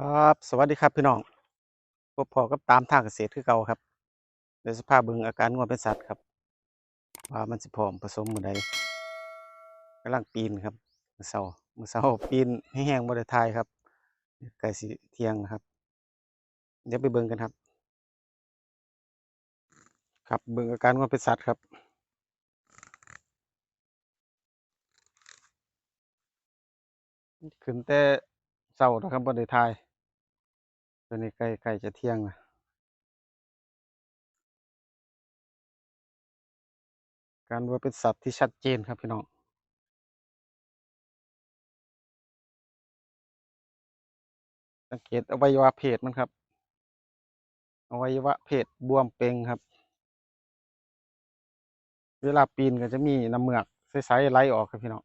ครับสวัสดีครับพี่น้องพบพอกับตามทางเกษตรคือเก่าครับเดี๋ยสภาพเบิ่งอาการงัวเป็นสัตว์ครับว่ามันสิพร้อมผสมมือใดกำลังปีนครับมือเช้ามือเช้าปีนแห้งบ่ได้ถ่ายครับใกล้สิเทียงแล้วครับ เดี๋ยวไปเบิ่งกันครับ ครับเบิ่งอาการงัวเป็นสัตว์ครับขึ้นแต่เช้าแล้วครับบ่ได้ถ่าย ตอนนี้ใกล้ใกล้จะเที่ยงแล้วการว่าเป็นสัตว์ที่ชัดเจนครับพี่น้องสังเกตอวัยวะเพศมันครับอวัยวะเพศบวมเป่งครับ เวลาปีนก็จะมีน้ำเหมือกใสๆไหลออกครับพี่น้อง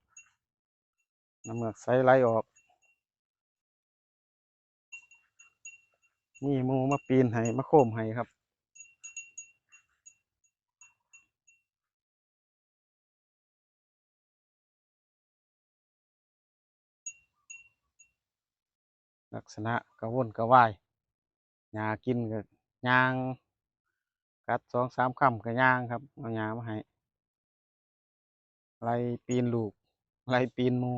น้ำเหมือกใสไหลออก มีหมูมาปีนให้มาโค้มให้ครับ ลักษณะกระวนกระวายหญ้ากินก็ย่าง กัดสองสามคำก็ย่างครับเอาหญ้ามาให้ไล่ปีนลูกไล่ปีนมู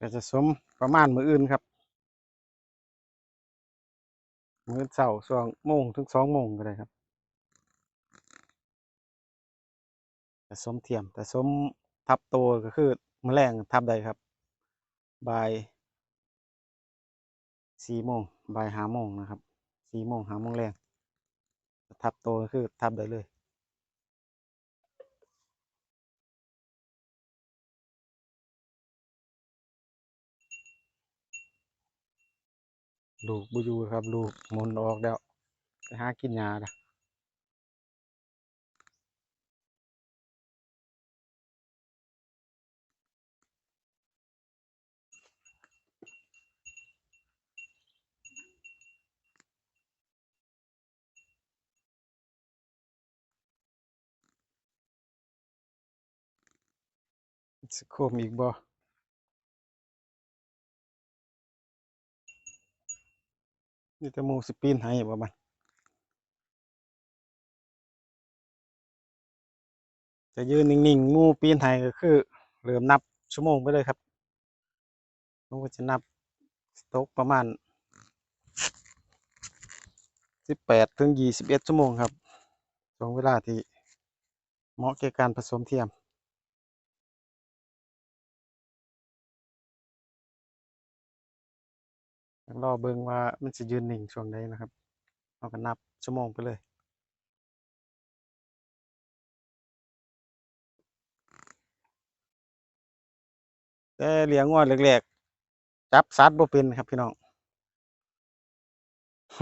ก็จะสมประมาณมืออื่นครับ มือเช้าช่วงโมงถึงสองโมงก็ได้ครับแต่สมเทียมแต่สมทับโตก็คือมแมลงทับได้ครับบ่ายสี่โมงบ่ายห้าโมงนะครับสี่โมงห้าโมงแรงทับโตก็คือทับได้เลย ลูกบ่อยู่ครับ ลูกมนออกแล้วไปหากินหญ้าละสิโคมอีกบ่ นี่แต่หมูสิปีนให้บ่มันจะยืนนิ่งๆมูปีนให้ก็คือเริ่มนับชั่วโมงไปเลยครับมก็จะนับตกประมาณสิบแปดถึงยี่สิบเอ็ดชั่วโมงครับช่วงเวลาที่เหมาะแก่การผสมเทียม รอเบิ่งว่ามันสิยืนหนิ่งช่วงใดนะครับเราก็นับชั่วโมงไปเลย แต่เลี้ยงงัวแรกๆจับสัตว์บ่เป็นครับพี่น้อง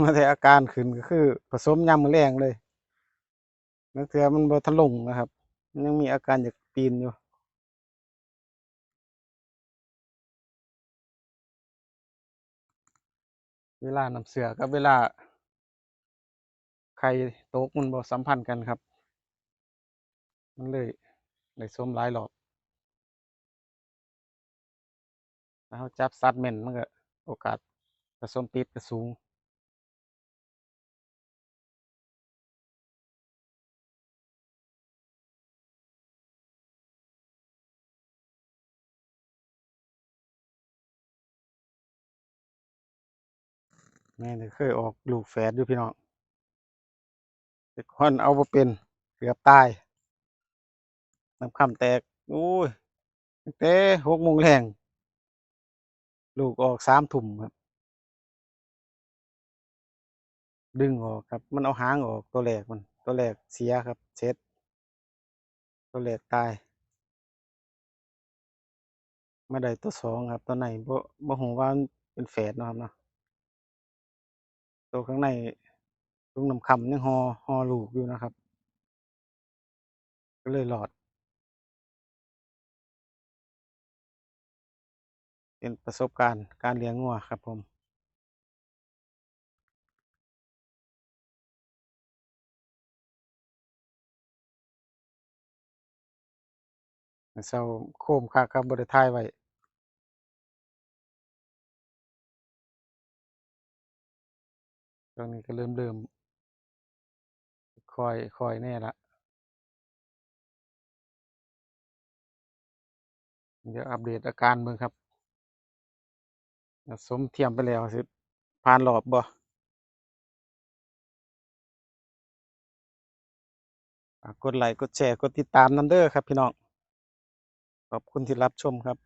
มาแต่อาการขึ้นก็คือ ผสมยามมื้อแลงเลยนักเทื่อมันบ่ทันลงนะครับ ยังมีอาการอยากปีนอยู่ เวลาน้ำเสือกับเวลาไข่ตกมันบอสัมพันธ์กันครับ มันเลยได้ส้มหลายหลอบถ้าเราจับซัดเม่นมันก็โอกาสผสมติดก็สูง แม่นี่เคยออกลูกแฝดอยู่พี่น้องแต่ก่อนเอาบ่เป็นเกือบตายน้ำค่ำแตกโอ้ยตั้งแต่หกโมงแลงลูกออกสามทุ่มครับ ดึงออกครับ มันเอาหางออกตัวแรกมัน ตัวแรกเสียครับเช็ดตัวแรกตายมาได้ตัวสองครับตัวไหนบ่บ่ฮู้ว่าเป็นแฝดนะครับเนาะ ตัวข้างในลุงน้ำคำยังห่อห่อลูกอยู่นะครับ ก็เลยรอด เป็นประสบการณ์การเลี้ยงงัวครับผมมื้อเช้าโคมคักครับบ่ได้ถ่ายไว้ ตอนนี้ก็เริ่มเริ่มคอยคอยแน่ละ เดี๋ยวอัปเดตอาการเบิ่งครับ สมเทียมไปแล้วสิผ่านรอบบ่กดไลค์กดแชร์ กดติดตามนำเด้อครับพี่น้อง ขอบคุณที่รับชมครับ